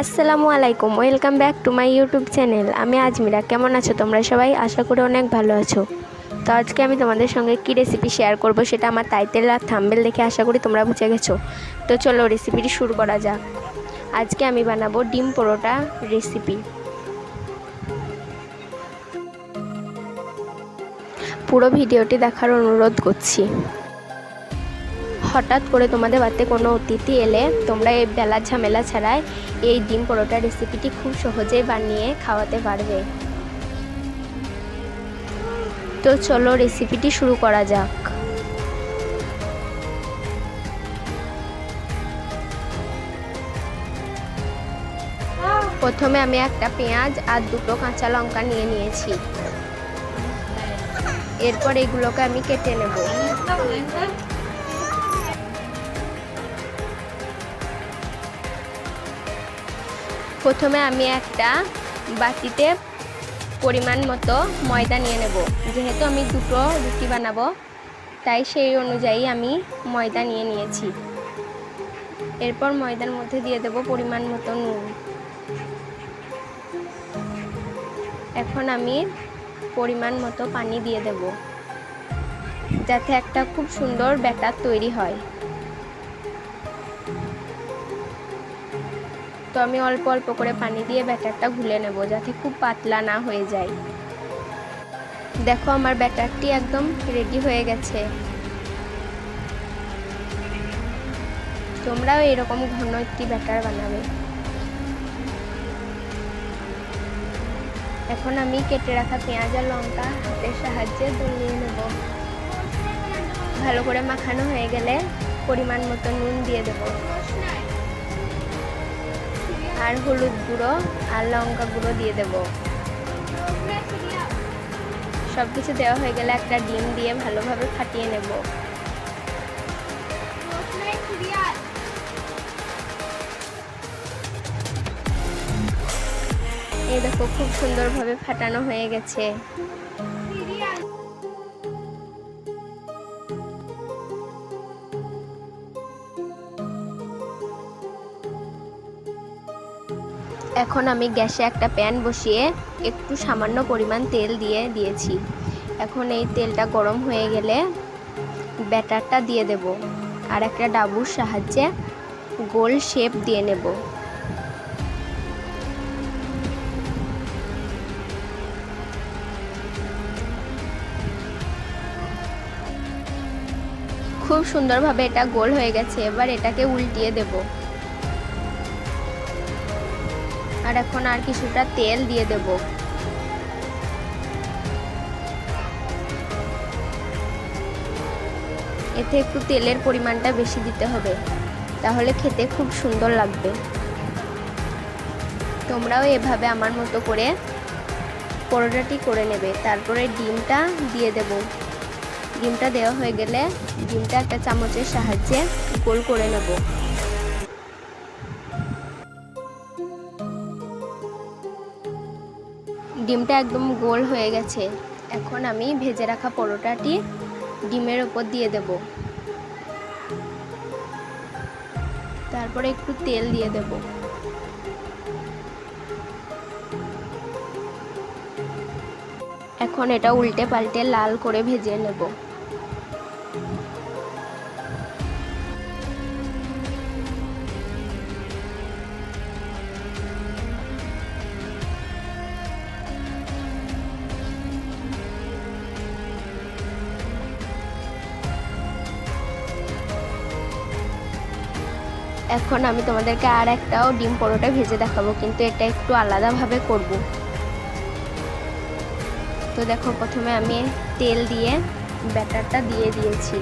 আসসালামু আলাইকুম, welcome back to my YouTube channel. আমি আজমিরা, কেমন আছো তোমরা সবাই? আশা করি অনেক ভালো আছো। তো আজকে আমি তোমাদের সঙ্গে কী রেসিপি শেয়ার করব সেটা আমার টাইটেল আর থাম্বেল দেখে আশা করি তোমরা বুঝে গেছো। তো চলো রেসিপিটি শুরু করা যাক। আজকে আমি বানাবো ডিম পরোটা রেসিপি পুরো ভিডিওটি দেখার অনুরোধ করছি। হঠাৎ করে তোমাদের বাড়িতে কোনো অতিথি এলে, তোমরা এই বেলা ঝামেলা ছাড়াই এই ডিম পরোটা রেসিপিটি খুব সহজেই বানিয়ে খাওয়াতে পারবে। তো চলো রেসিপিটি শুরু করা যাক। প্রথমে আমি একটা পেঁয়াজ আর দুটো কাঁচা লঙ্কা নিয়ে নিয়েছি। এরপর এগুলোকে আমি কেটে নেব। প্রথমে আমি একটা বাটিতে পরিমাণ মতো ময়দা নিয়ে নেব। যেহেতু আমি দুটো রুটি বানাবো, তাই সেই অনুযায়ী আমি ময়দা নিয়ে নিয়েছি। এরপর ময়দার মধ্যে দিয়ে দেব পরিমাণ মতো নুন। এখন আমি পরিমাণ মতো পানি দিয়ে দেব, যাতে একটা খুব সুন্দর ব্যাটার তৈরি হয়। তো আমি অল্প অল্প করে পানি দিয়ে ব্যাটারটা গুলে নেব যাতে খুব পাতলা না হয়ে যায়। দেখো আমার ব্যাটারটি একদম রেডি হয়ে গেছে। তোমরাও এরকম ঘন একটি ব্যাটার বানাবে। এখন আমি কেটে রাখা পেঁয়াজ আর লঙ্কা হাতের সাহায্যে দলিয়ে নেব। ভালো করে মাখানো হয়ে গেলে পরিমাণ মতো নুন দিয়ে দেবো। আর হলুদ গুঁড়ো আর লঙ্কা গুঁড়ো দিয়ে দেব। সব কিছু দেওয়া হয়ে গেলে একটা ডিম দিয়ে ভালোভাবে ফাটিয়ে নেব। এই দেখো, খুব সুন্দরভাবে ফাটানো হয়ে গেছে। এখন আমি গ্যাসে একটা প্যান বসিয়ে একটু সামান্য পরিমাণ তেল দিয়ে দিয়েছি। এখন এই তেলটা গরম হয়ে গেলে ব্যাটারটা দিয়ে দেব আর একটা ডাবুর সাহায্যে গোল শেপ দিয়ে নেব। খুব সুন্দরভাবে এটা গোল হয়ে গেছে, এবার এটাকে উল্টিয়ে দেবো। আর এখন আর কিছুটা তেল দিয়ে দেব। এতে একটু তেলের পরিমাণটা বেশি দিতে হবে, তাহলে খেতে খুব সুন্দর লাগবে। তোমরাও এভাবে আমার মতো করে পরোটাটি করে নেবে, তারপরে ডিমটা দিয়ে দেব। ডিমটা দেওয়া হয়ে গেলে ডিমটা একটা চামচের সাহায্যে গোল করে নেব। ডিমটা একদম গোল হয়ে গেছে। এখন আমি ভেজে রাখা পরোটাটি ডিমের ওপর দিয়ে দেব। তারপরে একটু তেল দিয়ে দেব। এখন এটা উল্টে পাল্টে লাল করে ভেজে নেব। এখন আমি তোমাদেরকে আর একটাও ডিম পরোটা ভেজে দেখাবো, কিন্তু এটা একটু আলাদাভাবে করব। তো দেখো, প্রথমে আমি তেল দিয়ে ব্যাটারটা দিয়ে দিয়েছি।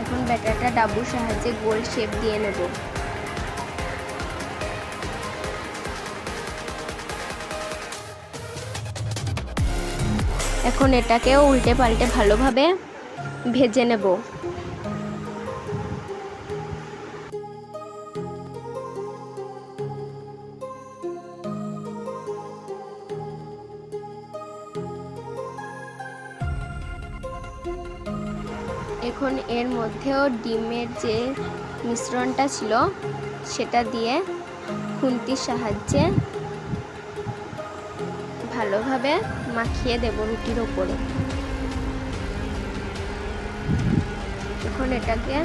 এখন ব্যাটারটা ডাবুর সাহায্যে গোল শেপ দিয়ে নেব। এখন এটাকেও উল্টে পাল্টে ভালোভাবে ভেজে নেব। এখন এর মধ্যেও ডিমের যে মিশ্রণটা ছিল, সেটা দিয়ে খুন্তির সাহায্যে ভালোভাবে মাখিয়ে দেব রুটির ওপরে। এখন এটাকে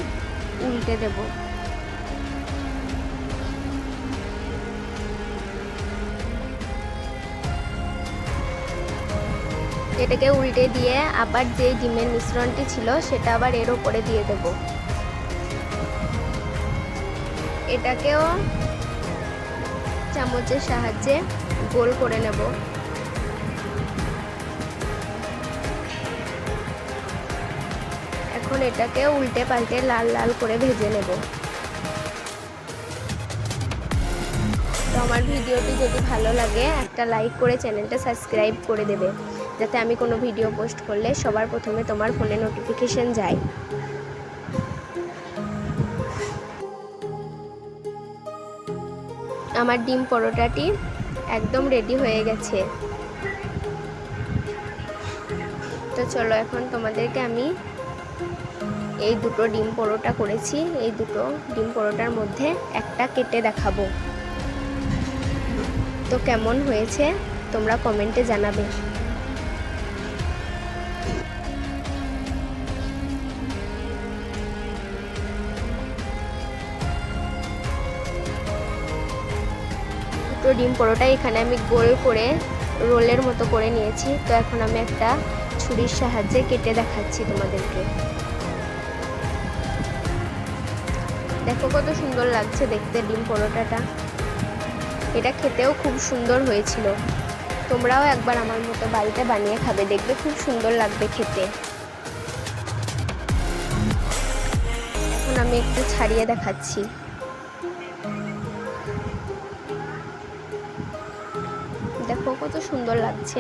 উল্টে দেব। এটাকে উল্টে দিয়ে আবার যে ডিমের মিশ্রণটি ছিল, সেটা আবার এর ওপরে দিয়ে দেব। এটাকেও চামচের সাহায্যে গোল করে নেব। এখন এটাকে উল্টে পাল্টে লাল লাল করে ভেজে নেব। তো আমার ভিডিওটি যদি ভালো লাগে, একটা লাইক করে চ্যানেলটা সাবস্ক্রাইব করে দেবে। যাতে আমি কোনো ভিডিও পোস্ট করলে সবার প্রথমে তোমার ফোনে নোটিফিকেশন যায়। আমার ডিম পরোটাটি একদম রেডি হয়ে গেছে। তো চলো এখন তোমাদেরকে আমি এই দুটো ডিম পরোটা করেছি। এই দুটো ডিম পরোটার মধ্যে একটা কেটে দেখাবো। তো কেমন হয়েছে তোমরা কমেন্টে জানাবে। দুটো ডিম পরোটা এখানে আমি গোল করে রোলের মতো করে নিয়েছি। তো এখন আমি একটা ছুরির সাহায্যে কেটে দেখাচ্ছি তোমাদেরকে। দেখো কত সুন্দর লাগছে দেখতে ডিম পরোটাটা। এটা খেতেও খুব সুন্দর হয়েছিল। তোমরাও একবার আমার মতো বাড়িতে বানিয়ে খাবে, দেখবে খুব সুন্দর লাগবে খেতে। এখন আমি একটু ছাড়িয়ে দেখাচ্ছি। দেখো কত সুন্দর লাগছে।